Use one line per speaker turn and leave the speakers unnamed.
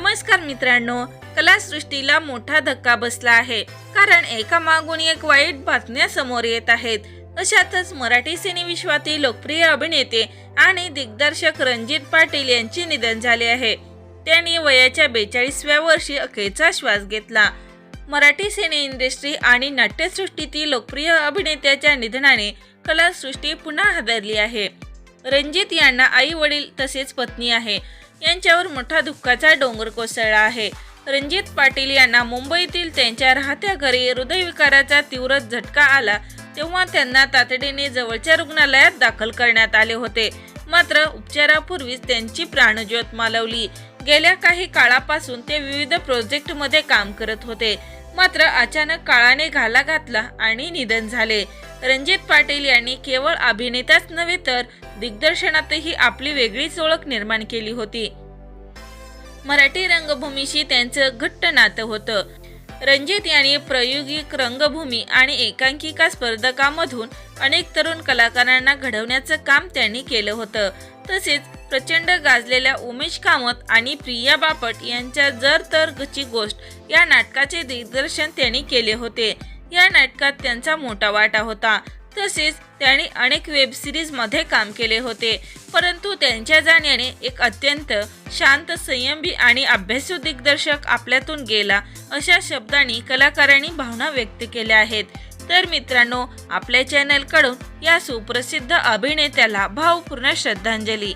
नमस्कार मित्रांनो कलासृष्टीला मोठा धक्का बसला आहे. कारण एका मागून एक वाईट बातम्या समोर येत आहेत. अशातच मराठी सिनेविश्वातील लोकप्रिय अभिनेते आणि दिग्दर्शक रणजित पाटील यांचे निधन झाले आहे. त्यांनी वयाच्या बेचाळीसव्या वर्षी अखेरचा श्वास घेतला. मराठी सिने इंडस्ट्री आणि नाट्यसृष्टीतील लोकप्रिय अभिनेत्याच्या निधनाने कलासृष्टी पुन्हा हादरली आहे. रणजित यांना आई वडील तसेच पत्नी आहे. यांच्यावर मोठा दुःखाचा डोंगर कोसळला आहे. रणजित पाटील यांना मुंबईतील त्यांच्या राहत्या घरी हृदयविकाराचा तीव्र झटका आला तेव्हा त्यांना तातडीने जवळच्या रुग्णालयात दाखल करण्यात आले होते. मात्र उपचारापूर्वीच त्यांची प्राणज्योत मालवली. गेल्या काही काळापासून ते विविध प्रोजेक्टमध्ये काम करत होते. मात्र अचानक काळाने घाला घातला आणि निधन झाले. रणजित पाटील यांनी केवळ अभिनेताच नव्हे तर दिग्दर्शनातही आपली वेगळीच ओळख निर्माण केली होती. मराठी रंगभूमीशी त्यांचं घट्ट नातं होतं. रणजित यांनी प्रायोगिक रंगभूमी आणि एकांकिका स्पर्धकामधून अनेक तरुण कलाकारांना घडवण्याचं काम त्यांनी केलं होतं. तसेच प्रचंड गाजलेल्या उमेश कामत आणि प्रिया बापट यांच्या जर तर गची गोष्ट या नाटकाचे दिग्दर्शन त्यांनी केले होते. या नाटकात त्यांचा मोठा वाटा होता. तसेच त्यांनी अनेक वेब सिरीजमध्ये काम केले होते. परंतु त्यांच्या जाण्याने एक अत्यंत शांत संयमी आणि अभ्यासू दिग्दर्शक आपल्यातून गेला अशा शब्दांनी कलाकारांनी भावना व्यक्त केल्या आहेत. तर मित्रांनो आपल्या चॅनलकडून या सुप्रसिद्ध अभिनेत्याला भावपूर्ण श्रद्धांजली.